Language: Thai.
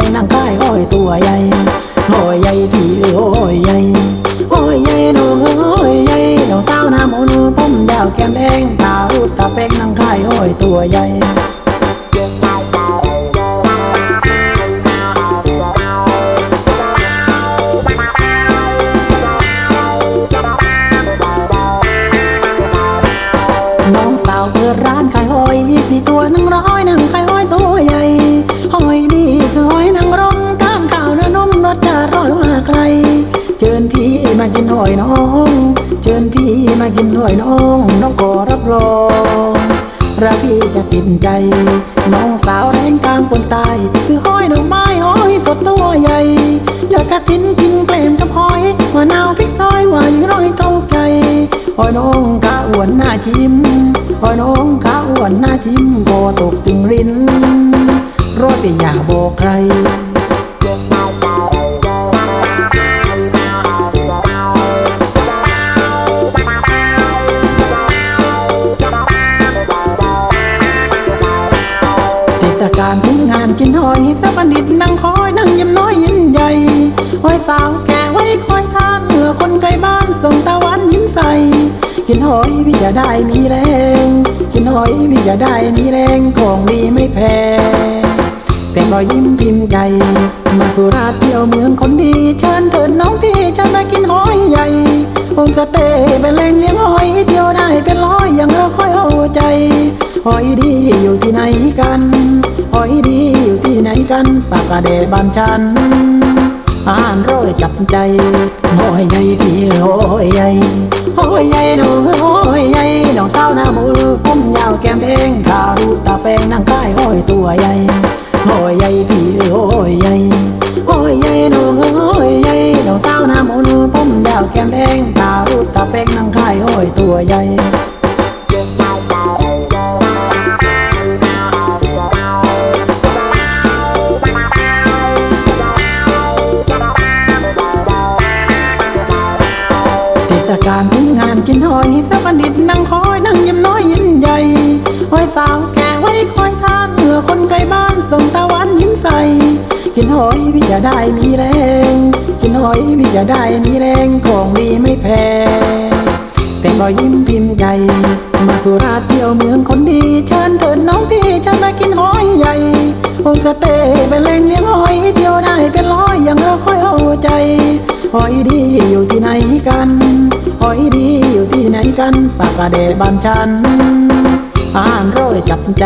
งนางใต้ห้อยตัวใหญ่ห้อยใหญ่ที่เออห้อยใหญ่ห้อยใหญ่น้องห้อยใหญ่น้องสาวหน้ามนต์ผมยาวแก้มแดงตาอุดตาเป็งนางใต้ห้อยตัวใหญ่าวเปิดร้านขายหอยสี่ตัวหนึ่งร้อยหนึ่งขายหอยตัวใหญ่หอยนี่คือหอยนางรมก้ามข้าวนื้อนมรสชาติร้อยกว่าใคร เชิญพี่มากินหอยน้อง เชิญพี่มากินหอยน้อง น้องขอรับรองรักพี่จะติดใจ น้องสาวแรงกลางคนตายคือหอยดอกไม้หอยสดตัวใหญ่อยากกระตินกินเกลมกับหอยมะนาวพริกซอยหวานร้อยเข้าใจหอยน้องขาอ้วนหน้าชิม หอยน้องขาอ้วนหน้าชิมโบตกตึงรินรถอย่าบอกใครเทศกาลถึงงานกินหอยสับบัณฑิตนั่งคอยนั่งยิ้มน้อยยิ้มใหญ่หอยสาวแก่ไว้คอยทานเมื่อคนไกลบ้านส่งเตะวันยิ้มใส กินหอยพี่จะได้มีแรง กินหอยพี่จะได้มีแรงของดีไม่แพ้แต่รอยยิ้มพิมพ์ใจมาสุราษฎร์เที่ยวเมืองคนดี เชิญเถิดน้องพี่เชิญมากินหอยใหญ่โฮมสเตย์เป็นแหล่งเลี้ยงหอยเที่ยวได้เป็นร้อยอย่างเราค่อยเอาใจหอยดีอยู่ที่ไหนกันหอยดีอยู่ที่ไหนกันปากกาเดบ้านฉัน อาหารร้อยจับใจหอยใหญ่ที่หอยใหญ่หอยใหญ่หนูหอยใหญ่น้องสาวหน้ามือผมยาวแก้มแดงขาวตาแป้งนั่งใกล้หอยตัวใหญ่หอยใหญ่ที่หอยใหญ่หอยใหญ่หนูหอยใหญ่น้องสาวหน้ามือผมยาวแก้มแดงขาวตาแป้งนั่งใกล้หอยตัวใหญ่ ศกาลถึงงานกินหอยสับบัณฑิตนั่งคอยนั่งยิ้มน้อยยิ้มใหญ่หอยสาวแก่ไว้คอยทานเมื่อคนไกลบ้านส่งตะวันยิ้มใสกินหอยพี่จะได้มีแรง กินหอยพี่จะได้มีแรงของดีไม่แพ้แต่รอยยิ้มพิมพ์ใจมาสุราษฎร์เที่ยวเมืองคนดีเชิญเถิดน้องพี่เชิญมากินหอยใหญ่โฮมสเตย์เป็นแหล่งเลี้ยงหอยเที่ยวได้เป็นร้อยอย่างเราค่อยเอาใจหอยดีอยู่ที่ไหนกัน หอยดีอยู่ที่ไหนกันปากกาเดบ้านฉันอ่านร้อยจับใจ